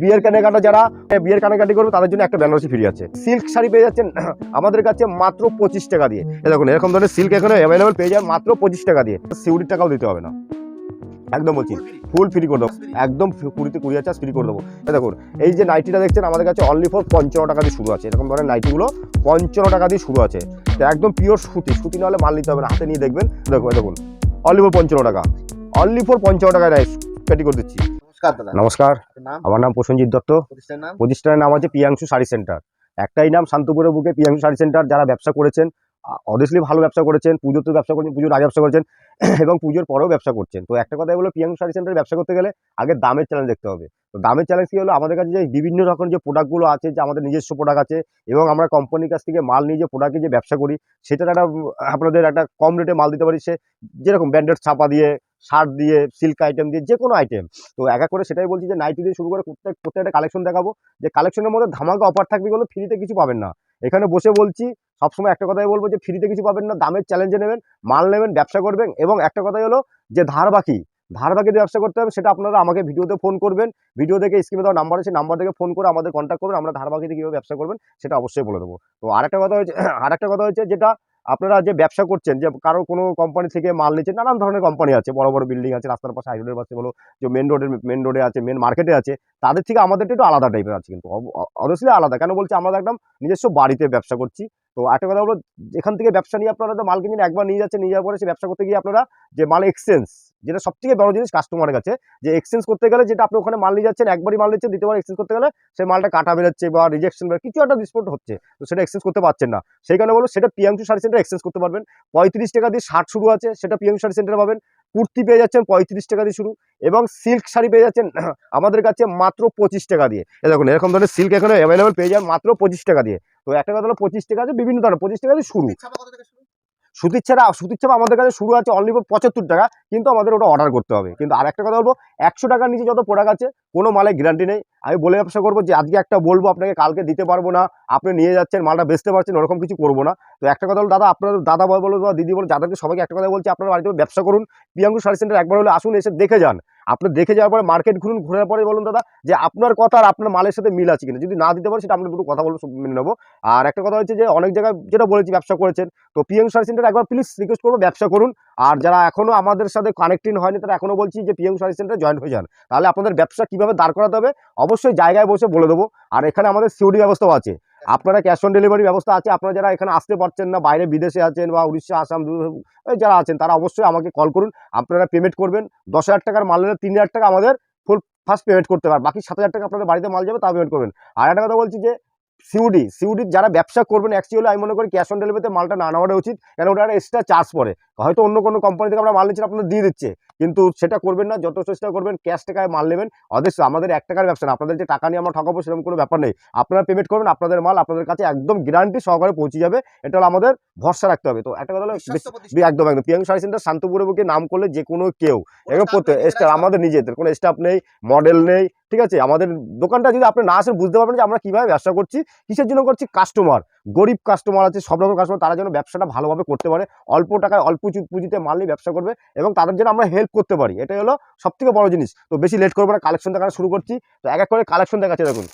বিয়ের কেনাকাটা যারা বিয়ের কেনাকাটি করবে, তাদের জন্য একটা বেনারসি ফ্রি আছে। সিল্ক শাড়ি পেয়ে যাচ্ছেন, আমাদের কাছে মাত্র পঁচিশ টাকা দিয়ে। দেখুন, এরকম ধরনের সিল্ক এখানে অ্যাভেলেবেল পেয়ে যাবেন মাত্র পঁচিশ টাকা দিয়ে। সিউরির টাকাও দিতে হবে না। একদম বলছি ফুল ফ্রি করে দেবো। একদম কুড়িতে কুড়ি হাজার ফ্রি করে দেবো। দেখুন, এই যে নাইটিটা দেখছেন, আমাদের কাছে অনলি ফর পঞ্চান্ন টাকা দিয়ে শুরু আছে। এরকম ধরনের নাইটিগুলো পঞ্চান্ন টাকা দিয়ে শুরু আছে। তো একদম পিওর সুতি সুতি নাহলে মাল নিতে হবে না, হাতে নিয়ে দেখবেন। দেখুন দেখুন অনলি ফর পঞ্চান্ন টাকা। অনলি ফর পঞ্চান্ন টাকায় রাইস পেটি করে দিচ্ছি। নমস্কার দাদা। নমস্কার। আমার নাম প্রসেনজিৎ দত্ত। প্রতিষ্ঠানের নাম? আছে পিয়াংশু শাড়ি সেন্টার। একটাই নাম শান্তপুরের বুকে পিয়াংশু শাড়ি সেন্টার যারা ব্যবসা করেছেন অবভিয়াসলি ভালো ব্যবসা করেছেন পুজোর তো ব্যবসা করেছেন পুজোর আগে ব্যবসা করেছেন এবং পুজোর পরেও ব্যবসা করছেন। তো একটা কথা বলো পিয়াংশু শাড়ি সেন্টার ব্যবসা করতে গেলে আগে দামের চ্যালেঞ্জ দেখতে হবে। তো দামের চ্যালেঞ্জ কি হলো? আমাদের কাছে যে বিভিন্ন রকম যে প্রোডাক্টগুলো আছে, যে আমাদের নিজস্ব প্রোডাক্ট আছে এবং আমরা কোম্পানির কাছ থেকে মাল নিয়ে যে প্রোডাক্টে যে ব্যবসা করি, সেটার একটা আপনাদের একটা কম রেটে মাল দিতে পারি। সে যেরকম ব্যান্ডেড ছাপা দিয়ে শার্ট দিয়ে সিল্ক আইটেম দিয়ে, যে কোনো আইটেম তো একা করে সেটাই বলছি যে নাইটি দিয়ে শুরু করে প্রত্যেক, প্রত্যেকটা কালেকশন দেখাবো। যে কালেকশনের মধ্যে ধামাকা অফার থাকবে বলে ফ্রিতে কিছু পাবেন না। এখানে বসে বলছি, সবসময় একটা কথাই বলব যে ফ্রিতে কিছু পাবেন না। দামের চ্যালেঞ্জে নেবেন, মাল নেবেন, ব্যবসা করবেন এবং একটা কথাই হলো যে ধার বাকি। ধার বাকি ব্যবসা করতে হবে, সেটা আপনারা আমাকে ভিডিওতে ফোন করবেন। ভিডিও দেখে স্ক্রিনে দেওয়া নাম্বার আছে নাম্বার থেকে ফোন করে আমাদের কন্ট্যাক্ট করবেন, আমরা ধার বাকিতে কীভাবে ব্যবসা করবেন, সেটা অবশ্যই বলে দেবো। তো আরেকটা কথা হচ্ছে আরেকটা কথা হচ্ছে যেটা আপনারা যে ব্যবসা করছেন, যে কারও কোনো কোম্পানি থেকে মাল নিচ্ছেন, নানান ধরনের কোম্পানি আছে, বড় বড় বিল্ডিং আছে, রাস্তার পাশে হাইরোডের পাশে বলো, যে মেন রোডের মেন রোডে আছে মেন মার্কেটে আছে, তাদের থেকে আমাদেরটা একটু আলাদা টাইপের আছে কিন্তু। অবশ্যই আলাদা, কেন বলছি আমরা একদম নিজস্ব বাড়িতে ব্যবসা করছি। তো একটা কথা হলো এখান থেকে ব্যবসা নিয়ে আপনারা তো মাল কিনে একবার নিয়ে যাচ্ছেন, নিয়ে যাওয়ার পরে সে ব্যবসা করতে গিয়ে আপনারা যে মাল এক্সচেঞ্জ যেটা সব থেকে বড় জিনিস কাস্টমারের কাছে, যে এক্সচেঞ্জ করতে গেলে যেটা আপনি ওখানে মাল নিয়ে যাচ্ছেন, একবারই মাল নিচ্ছেন, দ্বিতীয়বার এক্সচেঞ্জ করতে গেলে সেই মালটা কাটা বেরোচ্ছে বা রিজেকশন বেরোচ্ছে কিছু একটা ডিসপোর্ট হচ্ছে, তো সেটা এক্সচেঞ্জ করতে পারছেন না। সেই কারণে বলো সেটা পিয়াংশু শাড়ি সেন্টার এক্সচেঞ্জ করতে পারবেন। পঁয়ত্রিশ টাকা দিয়ে শার্ট শুরু আছে, সেটা পিয়াংশু শাড়ি সেন্টারে পাবেন। কুর্তি পেয়ে যাচ্ছেন পঁয়ত্রিশ টাকা দিয়ে শুরু এবং সিল্ক শাড়ি পেয়ে যাচ্ছেন আমাদের কাছে মাত্র পঁচিশ টাকা দিয়ে। এ দেখুন, এরকম ধরনের সিল্ক এখানে অ্যাভেলেবেল পেয়ে যান মাত্র পঁচিশ টাকা দিয়ে। তো একটা কথা হলো পঁচিশ টাকা আছে বিভিন্ন ধরনের, পঁচিশ টাকা দিয়ে শুরু? সুতির ছাড়া সুতির ছাপা আমাদের কাছে শুরু আছে অনলি পঁচাত্তর টাকা, কিন্তু আমাদের ওটা অর্ডার করতে হবে। কিন্তু আর একটা কথা বলব একশো টাকার নিচে যত প্রোডাক্ট আছে, কোনো মালে গ্যারান্টি নেই। আমি বলে ব্যবসা করব যে, আজকে একটা বলব, আপনাকে কালকে দিতে পারব না, আপনি নিয়ে যাচ্ছেন, মালটা বেচতে পারছেন, ওরকম কিছু করব না। তো একটা কথা হলো, দাদা, আপনার দাদা বল, বলো, বা দিদি বলো, যাদেরকে সবাইকে একটা কথা বলছি, আপনার বাড়িতে ব্যবসা করুন। প্রিয়াঙ্কু শাড়ি সেন্টার একবার হলে আসুন, এসে দেখে যান। আপনি দেখে যাওয়ার পরে মার্কেট ঘুরুন, ঘোরার পরে বলুন, দাদা, যে আপনার কথা আর আপনার মালের সাথে মিল আছে কিনা। যদি না দিতে পারে, সেটা আমরা দুটো কথা বলব মেনে নেব। আর একটা কথা হচ্ছে যে, অনেক জায়গায় যেটা বলেছি, ব্যবসা করেছেন। তো পিএম শাড়ি সেন্টার একবার প্লিজ রিকোয়েস্ট করব, ব্যবসা করুন। আর যারা এখনও আমাদের সাথে কানেক্টিং হয়নি, তারা এখনও বলছি যে পিএম শাড়ি সেন্টারে জয়েন হয়ে যান। তাহলে আপনাদের ব্যবসা কীভাবে দাঁড় করাতে হবে? অবশ্যই জায়গায় বসে বলে দেবো। আর এখানে আমাদের সিউডি ব্যবস্থাও আছে। আপনারা ক্যাশ অন ডেলিভারি ব্যবস্থা আছে। আপনারা যারা এখানে আসতে পারছেন না, বাইরে বিদেশে আছেন বা উড়িষ্যা, আসাম যারা আছেন, তারা অবশ্যই আমাকে কল করুন। আপনারা পেমেন্ট করবেন। দশ হাজার টাকার মাল নিলে তিন হাজার টাকা আমাদের ফুল ফার্স্ট পেমেন্ট করতে পারেন বাকি সাত হাজার টাকা আপনাদের বাড়িতে মাল যাবে তা পেমেন্ট করবেন। আর একটা কথা বলছি যে সিউডি সিউডির যারা ব্যবসা করবেন অ্যাকচুয়ালি আমি মনে করি ক্যাশ অন ডেলিভারিতে মালটা না নেওয়াটা উচিত কেন ওটা একটা এক্সট্রা চার্জ পড়ে। হয়তো অন্য কোনো কোম্পানি থেকে আমরা মাল নিচ্ছি আপনাদের দিয়ে দিচ্ছে কিন্তু সেটা করবেন না যত চেষ্টা করবেন ক্যাশ টাকায় মাল নেবেন। অবশ্য আমাদের এক টাকার ব্যবসা না আপনাদের যে টাকা নিয়ে আমরা ঠকাবো সেরকম কোনো ব্যাপার নেই। আপনারা পেমেন্ট করবেন আপনাদের মাল আপনাদের কাছে একদম গ্যারান্টি সহকারে পৌঁছে যাবে। এটা হলো আমাদের ভরসা রাখতে হবে। তো একটা কথা হলো বেশ- একদম একদম। পিয়াং শাড়ি সেন্টার শান্তপুরের বুকে নাম করলে যে কোনো কেউ করতে নেই, আমাদের নিজেদের। কোনো স্টাফ নেই মডেল নেই ঠিক আছে? আমাদের দোকানটা যদি আপনি না আসেন, বুঝতে পারবেন যে আমরা কীভাবে ব্যবসা করছি, কিসের জন্য করছি? কাস্টমার গরিব কাস্টমার আছে, সব রকম কাস্টমার তারা যেন ব্যবসাটা ভালোভাবে করতে পারে। অল্প টাকায়, অল্প পুঁজিতে মাল নিয়ে ব্যবসা করবে এবং তাদের জন্য আমরা হেল্প করতে পারি। এটাই হলো সবথেকে বড় জিনিস। তো বেশি লেট করব না কালেকশন দেখানো শুরু করছি। তো এক এক করে কালেকশন দেখাচ্ছে, দেখুন।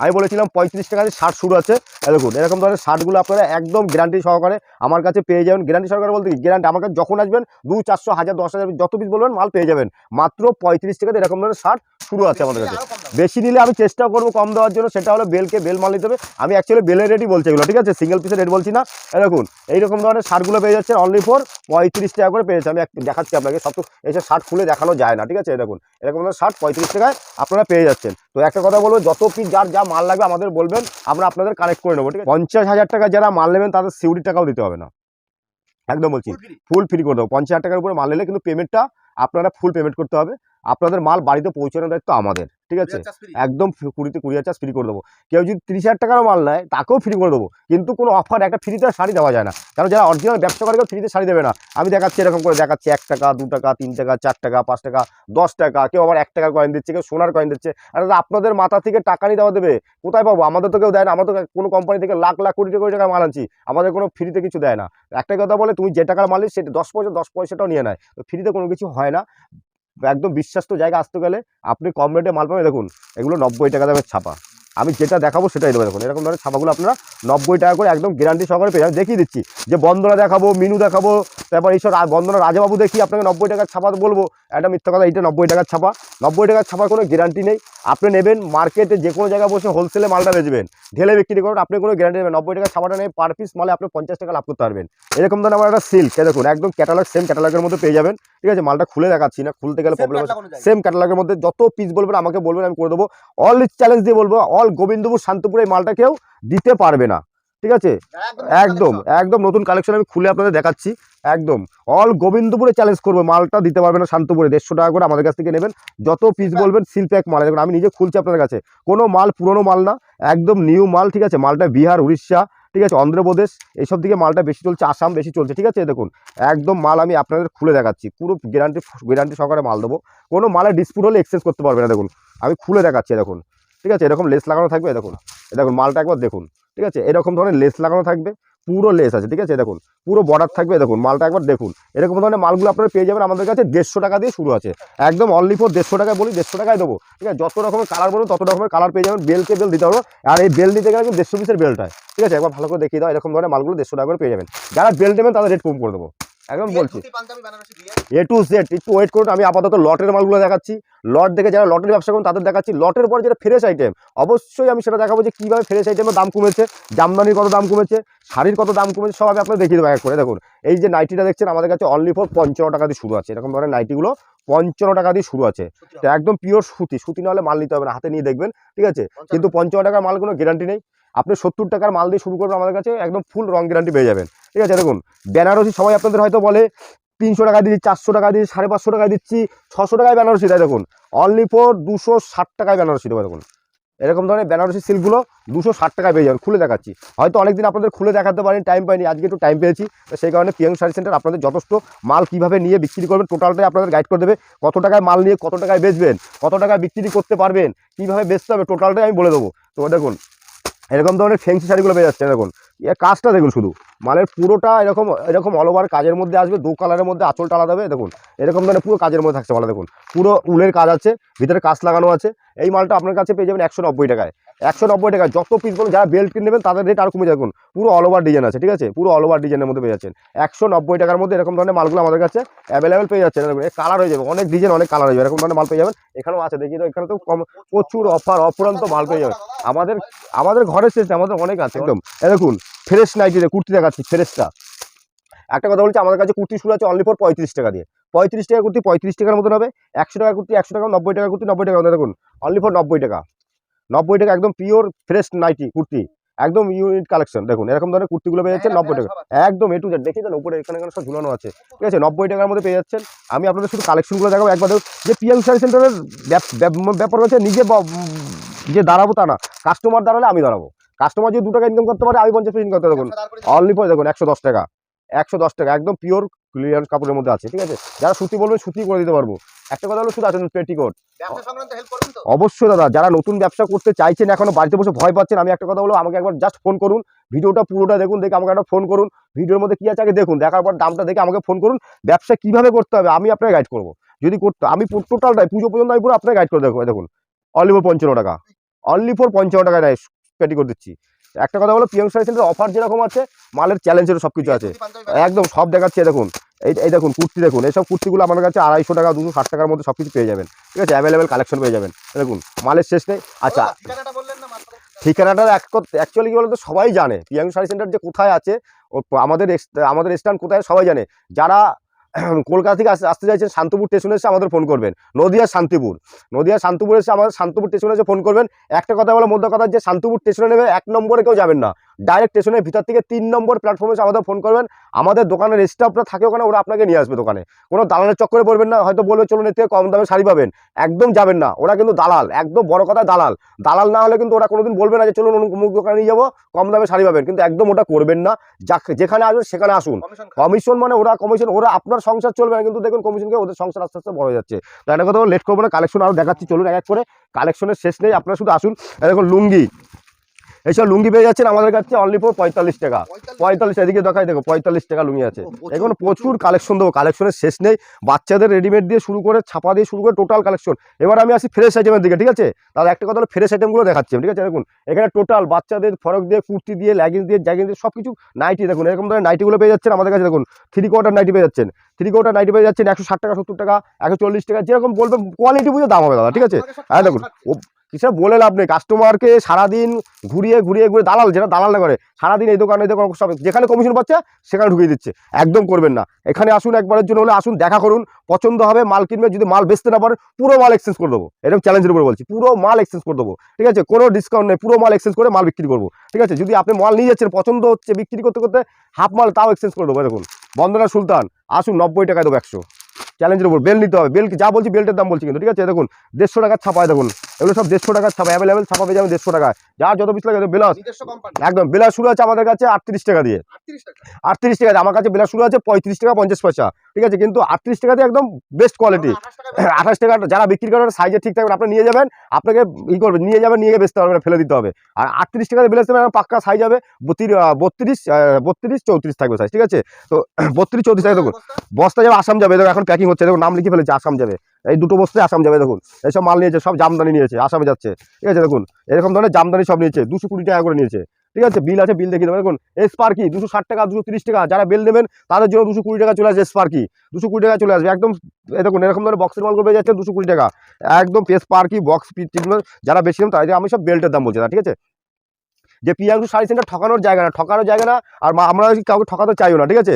আমি বলেছিলাম পঁয়ত্রিশ টাকা শার্ট শুরু আছে। দেখুন, এরকম ধরনের শার্টগুলো আপনারা একদম গ্যারান্টি সহকারে আমার কাছে পেয়ে যাবেন। গ্যারান্টি সহকারে বলতে কি গ্যারান্টি আমার কাছে যখন আসবেন দু, চারশো, হাজার, দশ হাজার, যত পিস বলবেন মাল পেয়ে যাবেন। মাত্র পঁয়ত্রিশ টাকাতে এরকম ধরনের শার্ট শুরু আছে আমাদের কাছে। বেশি নিলে আমি চেষ্টা করব কম দেওয়ার জন্য, সেটা হলো বেলকে বেল মাল নিতে হবে। আমি অ্যাকচুয়ালি বেলের রেটই বলছি এগুলো, ঠিক আছে? সিঙ্গেল পিসের রেট বলছি না। দেখুন, এইরকম ধরনের শার্টগুলো পেয়ে যাচ্ছেন অনলি ফর পঁয়ত্রিশ টাকা করে পেয়ে যাচ্ছে আমি দেখাচ্ছি আপনাকে, সব তো এসে শার্ট খুলে দেখানো যায় না, ঠিক আছে? দেখুন, এরকম ধরনের শার্ট পঁয়ত্রিশ টাকায় আপনারা পেয়ে যাচ্ছেন। তো একটা কথা বলব যত পিস যার যা মাল লাগবে আমাদের বলবেন আমরা আপনাদের কালেক্ট করে নেব ঠিক আছে? পঞ্চাশ হাজার টাকা যারা মাল নেবেন তাদের সিউরি টাকাও দিতে হবে না। একদম বলছি ফুল ফ্রি করে দেবো। পঞ্চাশ হাজার টাকার উপরে মাল নিলে কিন্তু পেমেন্টটা আপনারা ফুল পেমেন্ট করতে হবে। আপনাদের মাল বাড়িতে পৌঁছানোর দায়িত্ব আমাদের ঠিক আছে? একদম কুড়িতে কুড়ি হাজার ফ্রি করে দেবো। কেউ যদি তিরিশ হাজার টাকারও মাল নেয় তাকেও ফ্রি করে দেবো। কিন্তু কোনো অফার একটা ফ্রিতে শাড়ি দেওয়া যায় না। কারণ যারা অরিজিনাল ব্যবসা করে কেউ ফ্রিতে শাড়ি দেবে না। আমি দেখাচ্ছি এরকম করে দেখাচ্ছি এক টাকা দু টাকা তিন টাকা চার টাকা পাঁচ টাকা দশ টাকা কেউ আবার এক টাকার কয়েন দিচ্ছে কেউ সোনার কয়েন দিচ্ছে। আর আপনাদের মাথা থেকে টাকা নিয়ে দেওয়া দেবে? কোথায় পাবো? আমাদের তো কেউ দেয় না। আমাদের তো কোনো কোম্পানি থেকে লাখ লাখ কোটি কোটি টাকা মাল আনছি। আমাদের কোনো ফ্রিতে কিছু দেয় না। একটাই কথা বলে তুমি যে টাকার মালিক সেটা দশ পয়সা দশ পয়সাটাও নিয়ে নেয়। তো ফ্রিতে কোনো কিছু হয় না। একদম বিশ্বাস্ত জায়গা আসতে গেলে আপনি কম রেটে মাল পাবেন। দেখুন, এগুলো নব্বই টাকা দামের ছাপা। আমি যেটা দেখাবো সেটাই দেবো দেখুন, এরকম ধরনের ছাপাগুলো আপনারা নব্বই টাকা করে একদম গ্যারান্টি সহকারে পেয়ে দেখিয়ে দিচ্ছি, যে বন্দনা দেখাবো, মিনু দেখাবো, তারপর এইসব বন্দনা রাজাবাবু দেখি, আপনাকে নব্বই টাকার ছাপা বলব। একটা মিথ্যা কথা, এইটা নব্বই টাকার ছাপা। নব্বই টাকার ছাপার কোনো গ্যারান্টি নেই। আপনি নেবেন মার্কেটে যে কোনো জায়গায় বসে হোলসেলে মালটা বেচবেন ঢেলে বিক্রি করুন আপনি কোনো গ্যারান্টি নেবেন নব্বই টাকা ছাপাটা নেই পার পিস মালে আপনি পঞ্চাশ টাকা লাভ করতে পারবেন। এরকম ধরনের আমার একটা সিল্ক দেখুন একদম ক্যাটালগ সেম ক্যাটালগের মধ্যে পেয়ে যাবেন। ঠিক আছে মালটা খুলে দেখাচ্ছি না খুলতে গেলে প্রবলেম সেম ক্যাটালগের মধ্যে যত পিস বলবেন আমাকে বলবেন আমি করে দেবো। অল চ্যালেঞ্জ দিয়ে বলব অল গোবিন্দপুর শান্তপুর এই মালটা কেউ দিতে পারবে না। ঠিক আছে? একদম একদম নতুন কালেকশন আমি খুলে আপনাদের দেখাচ্ছি একদম। অল গোবিন্দপুরে চ্যালেঞ্জ করব মালটা দিতে পারবে না শান্তপুরে দেড়শো টাকা করে আমাদের কাছ থেকে নেবেন। যত পিস বলবেন সিল প্যাক মাল দেখুন আমি নিজে খুলছি আপনাদের কাছে। কোনো মাল পুরনো মাল না একদম নিউ মাল ঠিক আছে? মালটা বিহার উড়িষ্যা ঠিক আছে? অন্ধ্রপ্রদেশ এইসব দিকে মালটা বেশি চলছে আসাম বেশি চলছে ঠিক আছে? দেখুন একদম মাল আমি আপনাদের খুলে দেখাচ্ছি। পুরো গ্যারান্টি গ্যারান্টি সহকারে মাল দেবো। কোনো মালে ডিসপুট হলে এক্সচেঞ্জ করতে পারবে না দেখুন। আমি খুলে দেখাচ্ছি দেখুন। ঠিক আছে? এরকম লেস লাগানো থাকবে দেখুন। দেখুন মালটা একবার দেখুন। ঠিক আছে? এরকম ধরনের লেস লাগানো থাকবে, পুরো লেস আছে, ঠিক আছে? দেখুন, পুরো বর্ডার থাকবে, দেখুন, মালটা একবার দেখুন। এরকম ধরনের মালগুলো আপনারা পেয়ে যাবেন, আমাদের কাছে দেড়শো টাকা দিয়ে শুরু আছে। একদম অনলি ফোর দেড়শো টাকায় বলি, দেড়শো টাকায় দেবো। ঠিক আছে? যত রকমের কালার বলুন, তত রকমের কালার পেয়ে যাবেন বেলকে বেল দিতে হবে। আর এই বেল দিতে গেলে দেড়শো পিসের বেলটা। ঠিক আছে? একবার ভালো করে দেখিয়ে দাও, এরকম ধরনের মালগুলো দেড়শো টাকা করে পেয়ে যাবেন। যারা বেল নেবেন, তাদের রেট কম করে দেবো। একদম বলছি। এ টু জেড একটু ওয়েট করুন আমি আপাতত লটের মালগুলো দেখাচ্ছি। লট দেখে যারা লটের ব্যবসা করুন তাদের দেখাচ্ছি। লটের পর যেটা ফ্রেশ আইটেম অবশ্যই আমি সেটা দেখাবো যে কীভাবে ফ্রেশ আইটেমের দাম কমেছে জামদানির কত দাম কমেছে শাড়ির কত দাম কমেছে সব আমি আপনাদের দেখিয়ে দেবো এক করে। দেখুন এই যে নাইটিটা দেখছেন আমাদের কাছে অনলি ফর পঞ্চান্ন টাকা দিয়ে শুরু আছে। এরকম ধরনের নাইটিগুলো পঞ্চান্ন টাকা দিয়ে শুরু আছে। তো একদম পিওর সুতি। সুতি নাহলে মাল নিতে হবে না হাতে নিয়ে দেখবেন ঠিক আছে? কিন্তু পঞ্চান্ন টাকার মাল কোনো গ্যারান্টি নেই। আপনি সত্তর টাকার মাল দিয়ে শুরু করবেন আমাদের কাছে, একদম ফুল রং গ্যারান্টি পেয়ে যাবেন। ঠিক আছে, দেখুন, বেনারসি সবাই আপনাদের হয়তো বলে, তিনশো টাকা দিচ্ছি চারশো টাকা দিচ্ছি সাড়ে পাঁচশো টাকায় দিচ্ছি, ছশো টাকায় বেনারসি দেয় দেখুন অনলি ফোর দুশো ষাট টাকায় বেনারসি দেবো, দেখুন। এরকম ধরনের বেনারসি সিল্কগুলো দুশো ষাট টাকায় পেয়ে যাবেন, খুলে দেখাচ্ছি। হয়তো অনেকদিন আপনাদের খুলে দেখাতে পারেন টাইম পাইনি, আজকে একটু টাইম পেয়েছি, তো সেই কারণে পিএম শাড়ি সেন্টার আপনাদের যথেষ্ট মাল কীভাবে নিয়ে বিক্রি করবেন টোটালটাই আপনাদের গাইড করে দেবে, কত টাকায় মাল নিয়ে কত টাকায় বেচবেন, কত টাকায় বিক্রি করতে পারবেন, কীভাবে বেচতে হবে টোটালটাই আমি বলে দেবো। তো দেখুন এরকম ধরনের ফেন্সি শাড়িগুলো যাচ্ছে দেখুন। কাজটা দেখুন শুধু। মালের পুরোটা এরকম এরকম অল ওভার কাজের মধ্যে আসবে, দু কালারের মধ্যে আঁচলটা আলাদা হবে দেখুন। এরকম ধরনের পুরো কাজের মধ্যে থাকছে মালা দেখুন। পুরো উলের কাজ আছে, ভিতরে কাজ লাগানো আছে। এই মালটা আপনার কাছে পেয়ে যাবেন একশো নব্বই টাকায়। একশো নব্বই টাকায় যত পিস বলুন, যারা বেল্ট কিনে নেবেন, তাদের রেট আর কমে দেখুন, পুরো অল ওভার ডিজাইন আছে, ঠিক আছে? পুরো অল ওভার ডিজাইনের মধ্যে পেয়ে যাচ্ছেন। একশো নব্বই টাকার মধ্যে এরকম ধরনের মালগুলো আমাদের কাছে অ্যাভেলেবেল পেয়ে যাচ্ছে কালার হয়ে যাবে, অনেক ডিজাইন অনেক কালার হয়ে যাবে। এরকম ধরনের মাল পেয়ে যাবেন। এখানেও আছে দেখি তো এখানে তো কম, প্রচুর অফার অফুরন্ত মাল পেয়ে যাবেন। আমাদের আমাদের ঘরের শেষ আমাদের অনেক আছে, একদম। দেখুন ফ্রেশ নাইটিতে কুর্তি দেখাচ্ছি, ফ্রেশটা। একটা কথা বলছি, আমাদের কাছে কুর্তি শুরু আছে অনলি ফর পঁয়ত্রিশ টাকা দিয়ে। পঁয়ত্রিশ টাকা কুর্তি পঁয়ত্রিশ টাকার মতন হবে, একশো টাকা কুর্তি, একশো টাকা, নব্বই টাকা কুর্তি, নব্বই টাকা দেখুন অনলি ফর নব্বই টাকা। নব্বই টাকা একদম পিওর ফ্রেশ নাইটি কুর্তি, একদম ইউনিট কালেকশন দেখুন, এরকম ধরনের কুর্তিগুলো পেয়ে যাচ্ছেন নব্বই টাকা। একদম এ টু জেড দেখি দেন উপরে এখানে এখানে সব ঝুলানো আছে। ঠিক আছে, নব্বই টাকার মধ্যে পেয়ে যাচ্ছেন। আমি আপনাদের শুধু কালেকশনগুলো দেখাবো, একবার যে পিএম শাড়ি সেন্টারের ব্যাপ- ব্যাপ- ব্যাপার হচ্ছে, নিজে যে দাঁড়াবো তা না। কাস্টমার দাঁড়ালে আমি দাঁড়াবো। কাস্টমার যদি দু টাকা ইনকাম করতে পারে আমি পঞ্চাশ ইনকাম করতে দেখুন অনলি ফর দেখুন একশো দশ টাকা। একশো দশ টাকা একদম পিওর ক্লিয়ার কাপড়ের মধ্যে আছে ঠিক আছে? যারা সুতি বলবে সুতি করে দিতে পারব। একটা কথা হলো শুধু আছে পেটিকোট অবশ্যই দাদা যারা নতুন ব্যবসা করতে চাইছেন এখনও বাড়িতে বসে ভয় পাচ্ছেন আমি একটা কথা বলব আমাকে একবার জাস্ট ফোন করুন। ভিডিওটা পুরোটা দেখুন দেখে আমাকে একটা ফোন করুন। ভিডিওর মধ্যে কি আছে আগে দেখুন। দেখার পর দামটা দেখে আমাকে ফোন করুন। ব্যবসা কীভাবে করতে হবে আমি আপনাকে গাইড করব। যদি করতে আমি টোটালটাই পুজো পর্যন্ত আমি পুরো আপনাকে গাইড করে দেখুন। অনলি ফোর পঞ্চান্ন টাকা। অনলি ফোর পঞ্চান্ন টাকা নেয় পেটিকোট দিচ্ছি। একটা কথা হলো পিএম সেন্টার অফার যেরকম আছে, মালের চ্যালেঞ্জেরও সব কিছু আছে। একদম সব দেখাচ্ছি দেখুন। এই এই দেখুন, কুর্তি দেখুন, এইসব কুর্তিগুলো আমার কাছে আড়াইশো টাকা, দুশো ষাট টাকার মধ্যে সব কিছু পেয়ে যাবেন। ঠিক আছে অ্যাভেলেবেল কালেকশন পেয়ে যাবেন। দেখুন, মালের শেষ নেই। আচ্ছা ঠিকানাটা এক অ্যাকচুয়ালি কি বলতো, সবাই জানে। পিয়াং শাড়ি সেন্টার যে কোথায় আছে আমাদের আমাদের স্ট্যান্ড কোথায় সবাই জানে। যারা কলকাতা থেকে আসতে চাইছেন শান্তিপুর স্টেশনে এসে আমাদের ফোন করবেন। নদিয়া, শান্তিপুর। নদিয়া, শান্তিপুর এসে আমাদের শান্তিপুর স্টেশনে এসে ফোন করবেন। একটা কথা বলে মধ্য কথা যে শান্তিপুর স্টেশনে নেবে এক নম্বরে কেউ যাবেন না। ডাইরেক্ট স্টেশনের ভিতর থেকে তিন নম্বর প্ল্যাটফর্মে এসে আমাদের ফোন করবেন। আমাদের দোকানের স্টাফরা থাকে ওখানে ওরা আপনাকে নিয়ে আসবে দোকানে। কোনো দালালের চক্করে পড়বেন না হয়তো বলবে চলুন এর থেকে কম দামে শাড়ি পাবেন। একদম যাবেন না। ওরা কিন্তু দালাল একদম বড় কথা দালাল। দালাল না হলে কিন্তু ওরা কোনোদিন বলবে না যে চলুন অমুক দোকানে নিয়ে যাব কম দামে শাড়ি পাবেন। কিন্তু একদম ওটা করবেন না। যা- যেখানে আসবেন সেখানে আসুন। কমিশন মানে ওরা কমিশন ওরা আপনার সংসার চলবে না কিন্তু দেখুন কমিশনকে ওদের সংসার আস্তে আস্তে বড় হয়ে যাচ্ছে। তাই একটা কথা লেট করব না কালেকশন আরও দেখাচ্ছি। চলুন এক এক করে। কালেকশনের শেষ নেই আপনারা শুধু আসুন। দেখুন লুঙ্গি। এইসব লুঙ্গি পেয়ে যাচ্ছেন আমাদের কাছে অনলি ফোর পঁয়তাল্লিশ টাকা। পঁয়তাল্লিশ এদিকে দেখাই দেখো পঁয়তাল্লিশ টাকা লুঙ্গি আছে। এখন প্রচুর। কালেকশন দেবো কালেকশনের শেষ নেই। বাচ্চাদের রেডিমেড দিয়ে শুরু করে ছাপা দিয়ে শুরু করে টোটাল কালেকশন এবার আমি আসি ফ্রেশ আইটেমের দিকে ঠিক আছে? তাহলে একটা কথা হলো ফ্রেশ আইটেমগুলো দেখাচ্ছি ঠিক আছে? দেখুন এখানে টোটাল বাচ্চাদের ফরক দিয়ে কুর্তি দিয়ে ল্যাগিংস দিয়ে জ্যাগিং দিয়ে সব কিছু নাইটি দেখুন এরকম ধরনের নাইটিগুলো পেয়ে যাচ্ছেন আমাদের কাছে দেখুন থ্রি কোয়ার্টার নাইটি পেয়ে যাচ্ছেন। থ্রি কোয়ার্টার নাইটি পেয়ে যাচ্ছেন একশো ষাট টাকা সত্তর টাকা একশো চল্লিশ টাকা যেরকম বলবেন কোয়ালিটি বুঝে দাম হবে দাদা ঠিক আছে? হ্যাঁ দেখুন কিসব বলে লাভ নেই? কাস্টমারকে সারাদিন ঘুরিয়ে ঘুরিয়ে ঘুরে দালাল, যেটা দালাল না করে, সারাদিন এই দোকানে, এই দোকান, সব যেখানে কমিশন পাচ্ছে, সেখানে ঢুকিয়ে দিচ্ছে। একদম করবেন না। এখানে আসুন, একবারের জন্য হলে আসুন, দেখা করুন। পছন্দ হবে, মাল কিনবে, যদি মাল বেচতে না পারেন পুরো মাল এক্সচেঞ্জ করে দেবো। এরকম চ্যালেঞ্জের উপরে বলছি। পুরো মাল এক্সচেঞ্জ করে দেবো। ঠিক আছে? কোনো ডিসকাউন্ট নেই। পুরো মাল এক্সচেঞ্জ করে মাল বিক্রি করব। ঠিক আছে? যদি আপনি মাল নিয়ে যাচ্ছেন, পছন্দ হচ্ছে, বিক্রি করতে করতে হাফ মাল তাও এক্সচেঞ্জ করে দেবো। দেখুন বন্দনা সুলতান, আসুন, নব্বই টাকায় দেবো একশো। চ্যালেঞ্জের উপর বেল নিতে হবে। বেল যা বলছি বেল্টের দাম বলছি কিন্তু ঠিক আছে? দেখুন দেড়শো টাকার ছাপায় দেখুন। এগুলো সব দেড়শো টাকার ছাপা অ্যাভেলেবেল ছাপা পেয়ে যাবেন দেড়শো টাকায়। যার যত পিস লাগে বেলাস একদম বেলাস শুরু আছে আমাদের কাছে আটত্রিশ টাকা দিয়ে। আটত্রিশ টাকা। আমার কাছে বেলাস শুরু আছে পঁয়ত্রিশ টাকা পঞ্চাশ পয়সা। ঠিক আছে? কিন্তু আটত্রিশ টাকা দিয়ে একদম বেস্ট কোয়ালিটি আঠাশ টাকা যারা বিক্রি করেন সাইজে ঠিক থাকবে আপনি নিয়ে যাবেন আপনাকে ই করবেন নিয়ে যাবেন নিয়ে গিয়ে বেচতে পারবেন ফেলে দিতে হবে। আর আটত্রিশ টাকা দিয়ে বেলেছে পাক্কা সাইজ হবে বত্রিশ বত্রিশ চৌত্রিশ থাকবে সাইজ ঠিক আছে? তো বত্রিশ চৌত্রিশ টাকা দেখুন বস্তা? যাবে আসাম যাবে এখন প্যাকিং হচ্ছে? দেখুন, নাম লিখে ফেলেছে, আসাম যাবে। এই দুটো বস্তায় আসাম যাবে, দেখুন। এইসব মাল নিয়েছে, সব জামদানি নিয়েছে, আসামে যাচ্ছে। ঠিক আছে, দেখুন। এরকম ধরনের জামদানি সব নিয়েছে, দুশো কুড়ি টাকা করে নিয়েছে। ঠিক আছে, বিল আছে, বিল দেখিয়ে দেবেন দেখুন স্পার্কি দুশো ষাট টাকা, দুশো তিরিশ টাকা, যারা বিল নেবেন, তাদের জন্য দুশো কুড়ি টাকা চলে আসবে স্পার্কি দুশো কুড়ি টাকা চলে আসবে। একদম দেখুন, এরকম ধরনের বক্সের মাল পেয়ে যাচ্ছে দুশো কুড়ি টাকা। একদম পেস পার্কি বক্স যারা বেশি নেন তাই আমি সব বেল্টের দাম বলছি না ঠিক আছে? যে পিয়াংশু শাড়ি সেন্টার ঠকানোর জায়গা না ঠকানোর জায়গা না আর আমরা কাউকে ঠকাতে চাইও না ঠিক আছে?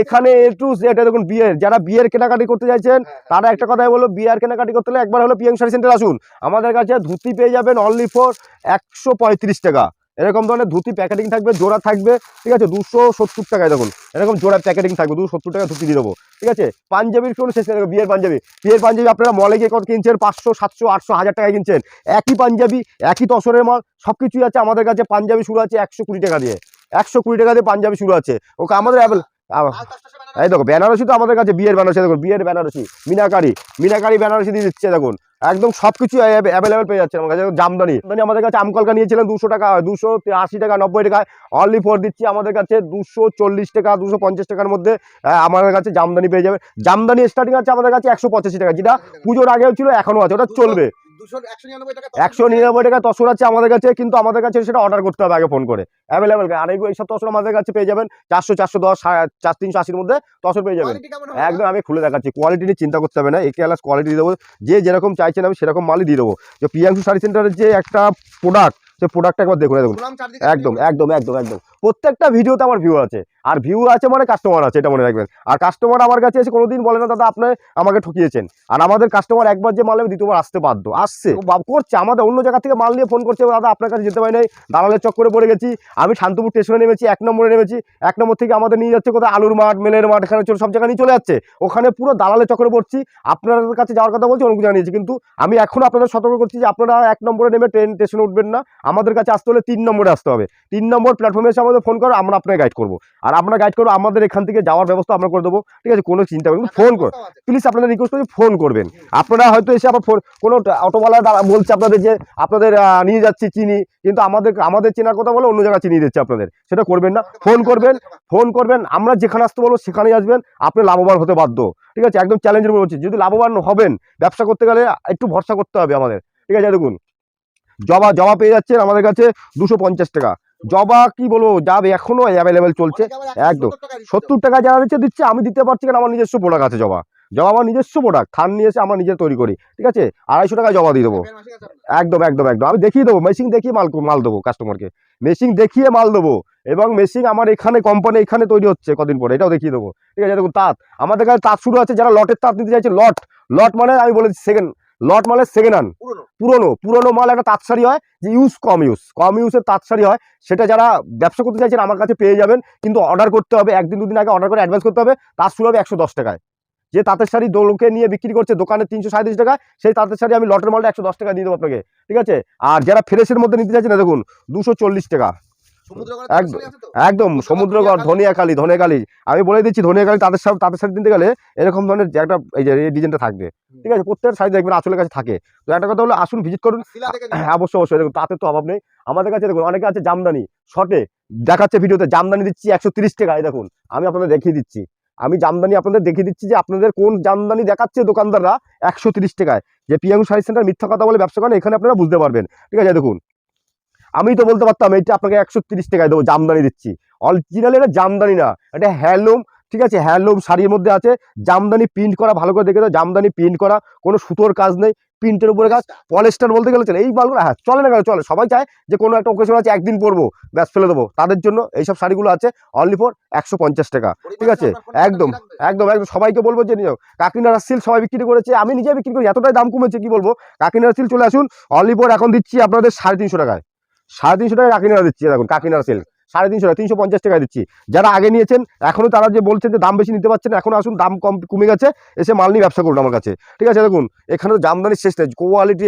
এখানে একটু এটা দেখুন বিয়ের যারা বিয়ের কেনাকাটি করতে চাইছেন হ্যাঁ, হ্যাঁ। তারা একটা কথাই বলল বিয়ের কেনাকাটি করতে হলে একবার হলো পিয়াং শাড়ি সেন্টার আসুন আমাদের কাছে ধুতি পেয়ে যাবেন অনলি ফোর একশো পঁয়ত্রিশ টাকা এরকম ধরনের ধুতি প্যাকেটিং থাকবে, জোড়া থাকবে, ঠিক আছে? দুশো সত্তর টাকায় দেখুন, এরকম জোড়া প্যাকেটিং থাকবে, দুশো সত্তর টাকা ধুতি দিয়ে দেবো, ঠিক আছে? পাঞ্জাবির কোনো শেষ নেই বিয়ের পাঞ্জাবি। বিয়ের পাঞ্জাবি আপনারা মলে গিয়ে কত কিনছেন? পাঁচশো, সাতশো, আটশো, হাজার টাকায় কিনছেন। একই পাঞ্জাবি, একই তসরের মাল সব কিছুই আছে আমাদের কাছে, পাঞ্জাবি শুরু আছে একশো কুড়ি টাকা দিয়ে। একশো কুড়ি টাকা দিয়ে পাঞ্জাবি শুরু আছে। ওকে, আমাদের অ্যাভেল এই দেখো, বেনারসি তো আমাদের কাছে, বিয়ের বেনারসি, দেখুন, বিয়ের বেনারসি, মিনাকারি মিনাকারি বেনারসি দিয়ে দিচ্ছে, দেখুন। একদম সবকিছু অ্যাভেলেবেল পেয়ে যাচ্ছে আমার কাছে। জামদানি। মানে আমাদের কাছে আমকলকা নিয়েছিলেন দুশো টাকা, দুশো আশি টাকা, নব্বই টাকা অনলি ফোর দিচ্ছি আমাদের কাছে দুশো চল্লিশ টাকা, দুশো পঞ্চাশ টাকার মধ্যে আমাদের কাছে জামদানি পেয়ে যাবে জামদানি স্টার্টিং আছে আমাদের কাছে একশো পঁচাশি টাকা, যেটা পুজোর আগেও ছিল, এখনও আছে, ওটা চলবে। একশো নিরানব্বই টাকা তসর আছে। আমাদের কাছে কিন্তু আমাদের কাছে সেটা অর্ডার করতে হবে আগে ফোন করে। অ্যাভেলেবেল আর এইসব তসর আমাদের কাছে পেয়ে যাবেন চারশো চারশো দশ চার তিনশো আশির মধ্যে তসর পেয়ে যাবেন। একদম আমি খুলে দেখাচ্ছি। কোয়ালিটি নিয়ে চিন্তা করতে হবে না একে আলাস কোয়ালিটি দেবো। যে যেরকম চাইছেন আমি সেরকম মালই দিয়ে দেবো। যে প্রিয়াংশু শাড়ি সেন্টারের যে একটা প্রোডাক্ট সে প্রোডাক্টটা একবার দেখুন দেখুন। একদম একদম একদম একদম। প্রত্যেকটা ভিডিওতে আমার ভিউ আছে। আর ভিউ আছে মানে কাস্টমার আছে, এটা মনে রাখবেন। আর কাস্টমার আমার কাছে এসে কোনোদিন বলে না, দাদা, আপনি আমাকে ঠকিয়েছেন। আর আমাদের কাস্টমার একবার যে মাল নেবে দ্বিতীয়বার আসতে বাধ্য, আসছে। করছে, আমাদের অন্য জায়গা থেকে মাল নিয়ে ফোন করছে, দাদা, আপনার কাছে যেতে পারি নাই, দালালের চক্করে পড়ে গেছি, আমি শান্তপুর স্টেশনে নেমেছি, এক নম্বরে নেমেছি, এক নম্বর থেকে আমাদের নিয়ে যাচ্ছে কোথায়? আলুর মাঠ, মেলের মাঠ, এখানে সব জায়গায় নিয়ে চলে যাচ্ছে। ওখানে পুরো দালালের চক্করে পড়ছি আপনাদের কাছে যাওয়ার কথা বলছি অনেক জানিয়েছি। কিন্তু আমি এখন আপনাদের সতর্ক করছি যে আপনারা এক নম্বরে নেমে ট্রেন স্টেশনে উঠবেন না। আমাদের কাছে আসতে হলে তিন নম্বরে আসতে হবে। তিন নম্বর প্ল্যাটফর্মে এসে আমাদের ফোন করো, আমরা আপনাকে গাইড করব। আর আমরা গাইড করব, আমাদের এখান থেকে যাওয়ার ব্যবস্থা আমরা করে দেবো। ঠিক আছে, কোনো চিন্তা করবেন ফোন কর। প্লিজ আপনাদের রিকোয়েস্ট করি ফোন করবেন। আপনারা হয়তো এসে আবার ফোন কোনো অটোওয়ালা দ্বারা বলছে আপনাদের যে, আপনাদের নিয়ে যাচ্ছি চিনি, কিন্তু আমাদের আমাদের চেনার কথা বলে অন্য জায়গায় চিনি দিচ্ছে আপনাদের। সেটা করবেন না ফোন করবেন ফোন করবেন, আমরা যেখানে আসতে বলব সেখানেই আসবেন, আপনি লাভবান হতে বাধ্য। ঠিক আছে, একদম চ্যালেঞ্জের উপর হচ্ছে যদি লাভবান হবেন, ব্যবসা করতে গেলে একটু ভরসা করতে হবে আমাদের। ঠিক আছে, দেখুন। জবা জবা পেয়ে যাচ্ছেন আমাদের কাছে দুশো টাকা। জবা কি বলব যাবে এখনও অ্যাভেলেবেল চলছে, একদম। 170 টাকা দিচ্ছে সত্তর টাকা যারা দিচ্ছে দিচ্ছে, আমি দিতে পারছি কেন? আমার নিজস্ব প্রোডাক্ট আছে জবা। জবা আমার নিজস্ব প্রোডাক্ট থান নিয়ে এসে আমরা নিজে তৈরি করি, ঠিক আছে? আড়াইশো টাকা জবা দিয়ে দেবো। একদম একদম একদম। আমি দেখিয়ে দেবো মেশিন দেখিয়ে মাল মাল দেবো কাস্টমারকে মেশিন দেখিয়ে মাল দেবো এবং মেশিন আমার এখানে কোম্পানি এখানে তৈরি হচ্ছে কদিন পরে, এটাও দেখিয়ে দেবো। ঠিক আছে, দেখুন তাঁত। আমাদের কাছে তাঁত শুরু আছে, যারা লটের তাঁত নিতে চাইছে, লট। লট মানে আমি বলেছি সেকেন্ড লট মানে সেকেন্ড হ্যান্ড পুরনো। পুরনো মাল একটা তাঁত শাড়ি হয় যে ইউজ কম ইউজ কম ইউজের তাঁত শাড়ি হয় সেটা যারা ব্যবসা করতে চাইছেন আমার কাছে পেয়ে যাবেন কিন্তু অর্ডার করতে হবে একদিন দুদিন আগে অর্ডার করে অ্যাডভান্স করতে হবে তার শুরু হবে একশো দশ টাকায়। যে তাঁতের শাড়ি লোকে নিয়ে বিক্রি করছে দোকানে তিনশো সাঁত্রিশ টাকা সেই তাঁতের শাড়ি আমি লটের মালটা একশো দশ টাকা দিয়ে দেবো আপনাকে ঠিক আছে? আর যারা ফ্রেশের মধ্যে নিতে চাইছেন না দেখুন দুশো চল্লিশ টাকা। একদম, সমুদ্রগড় ধনিয়াখালী ধনিয়াখালী আমি বলে দিচ্ছি ধনিয়াখালী তাদের সাথে তাদের সাথে দিতে গেলে এরকম ধরনের একটা এই যে ডিজাইনটা থাকবে। ঠিক আছে প্রত্যেক সাইজ দেখবেন আসলের কাছে থাকে। তো একটা কথা হলো আসুন ভিজিট করুন। হ্যাঁ অবশ্যই অবশ্যই দেখুন তাতে তো অভাব নেই। আমাদের কাছে দেখুন অনেকে আছে জামদানি শর্টে দেখাচ্ছে ভিডিওতে জামদানি দিচ্ছি একশো তিরিশ টাকায় দেখুন আমি আপনাদের দেখিয়ে দিচ্ছি। আমি জামদানি আপনাদের দেখিয়ে দিচ্ছি যে আপনাদের কোন জামদানি দেখাচ্ছে দোকানদাররা একশো তিরিশ টাকায়। যে পিয়াঙ্গু শাড়ি সেন্টার মিথ্যা কথা বলে ব্যবসা করেন এখানে আপনারা বুঝতে পারবেন। ঠিক আছে দেখুন আমি তো বলতে পারতাম এটা আপনাকে একশো তিরিশ টাকায় দেবো জামদানি দিচ্ছি। অরিজিনাল এটা জামদানি না এটা হ্যান্ডলুম ঠিক আছে? হ্যান্ডলুম শাড়ির মধ্যে আছে জামদানি প্রিন্ট করা ভালো করে দেখে দাও জামদানি প্রিন্ট করা কোনো সুতোর কাজ নেই প্রিন্টের উপরে কাজ পলেস্টার বলতে গেলে চলে এই মালগুলো হ্যাঁ চলে না কেন চলে সবাই চায় যে কোনো একটা ওকেশন আছে একদিন পরবো ব্যাস ফেলে দেবো তাদের জন্য এইসব শাড়িগুলো আছে অনলি ফর একশো পঞ্চাশ টাকা ঠিক আছে, একদম, একদম একদম সবাইকে বলব যে নিও কাকিনাড়া সিল সবাই বিক্রি করেছে আমি নিজে বিক্রি করি এতটাই দাম কমেছে কি বলব? কাকিনাড়া সিল চলে আসুন অনলি ফর এখন দিচ্ছি আপনাদের সাড়ে তিনশো টাকায়। সাড়ে তিনশো টাকা কাকিনাড়া দিচ্ছি দেখুন কাকিনাড়া সিল সাড়ে তিনশো টাকা তিনশো পঞ্চাশ টাকায় দিচ্ছি। যারা আগে নিয়েছেন, এখনও তারা যে বলছেন যে দাম বেশি নিতে পারছেন এখন আসুন, দাম কম, কমে গেছে, এসে মাল নিয়ে ব্যবসা করুন আমার কাছে। ঠিক আছে, দেখুন, এখানে তো জামদানির শেষ নেই কোয়ালিটি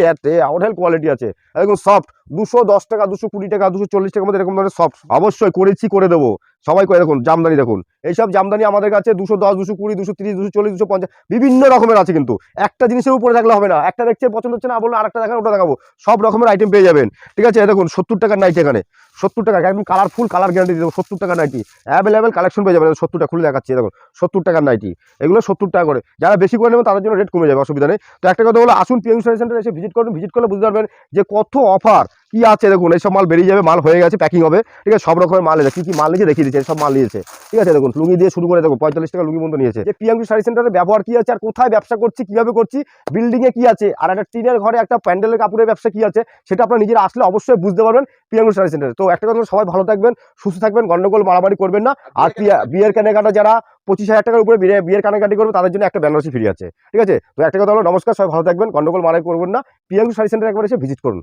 আউটহেল কোয়ালিটি আছে। দেখুন সফট দুশো দশ টাকা, দুশো কুড়ি টাকা, দুশো চল্লিশ টাকার মধ্যে এরকম ধরনের সফট অবশ্যই করেছি, করে দেবো। সবাই করে দেখুন, জামদানি দেখুন। এইসব জামদানি আমাদের কাছে দুশো দশ, দুশো কুড়ি, দুশো তিরিশ, দুশো চল্লিশ, দুশো পঞ্চাশ, বিভিন্ন রকমের আছে কিন্তু। একটা জিনিসের উপরে থাকলে হবে না। একটা দেখছে পছন্দ হচ্ছে না, বলল আরেকটা দেখান, ওটা দেখাবো। সব রকমের আইটেম পেয়ে যাবেন। ঠিক আছে, দেখুন, সত্তর টাকার নাইটি এখানে। সত্তর টাকা, একদম কালারফুল কালার গ্যারান্টি দেবো। সত্তর টাকা নাইটি। অ্যাভেলেবেল কালেকশন পেয়ে যাবেন সত্তরটা খুলে দেখাচ্ছি, দেখুন, সত্তর টাকার নাইটি। এগুলো সত্তর টাকা করে। যারা বেশি করে নেবেন, তাদের জন্য রেট কমে যাবে, অসুবিধা নেই। তো একটা কথা হলো আসুন পিএম স্টাডি সেন্টার এসে ভিজিট করুন। ভিজিট করলে বুঝতে পারবেন যে কত অফার কি আছে দেখুন, এইসব মাল বেরিয়ে যাবে, মাল হয়ে গেছে প্যাকিং হবে। ঠিক আছে, সব রকমের মাল এসে কি কি মাল নিয়েছে দেখিয়ে দিচ্ছে, সব মাল নিয়েছে। ঠিক আছে, দেখুন, লুঙ্গি দিয়ে শুরু করে দেখুন, পঁয়তাল্লিশ টাকা লুঙ্গি বন্ধ নিয়েছে। যে পিএমসি শাড়ি সেন্টারের ব্যবহার কি আছে আর কোথায় ব্যবসা করছি, কীভাবে করছি বিল্ডিং এ কি আছে, আর একটা টিনের ঘরে একটা প্যান্ডেলের কাপড়ের ব্যবসা কি আছে, সেটা আপনারা নিজেরা আসলে অবশ্যই বুঝতে পারবেন পিএমসি শাড়ি সেন্টারে। তো একটা কথা সবাই ভালো থাকবেন, সুস্থ থাকবেন, গন্ডগোল মারামারি করবেন না। আর বিয়ের কেনাকাটা যারা পঁচিশ হাজার টাকার উপরে বিয়ে- বিয়ের কানাকাটি করবে, তাদের জন্য একটা বেনারসি ফ্রি আছে। ঠিক আছে, তো একটা কথা হলো, নমস্কার, সবাই ভালো থাকবেন, গন্ডগোল মারাই করবেন না। পিএমসি শাড়ি সেন্টার একবার এসে ভিজিট করুন।